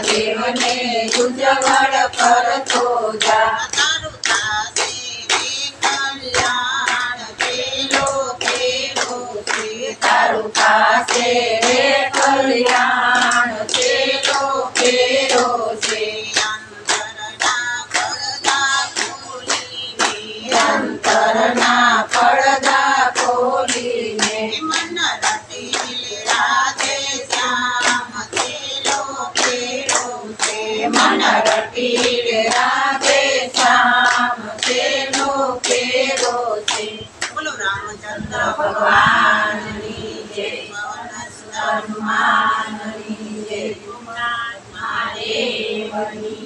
વડ ગુજવાડ પર કેવો છે તારું પાસે રે કલ્યાણ તેલો કેરો છે અંતરના મન રટી રાધે શ્યામ તેલો કેરો છે બોલો રામચંદ્ર ભગવાનની જય હનુમાનની જય મહાદેવની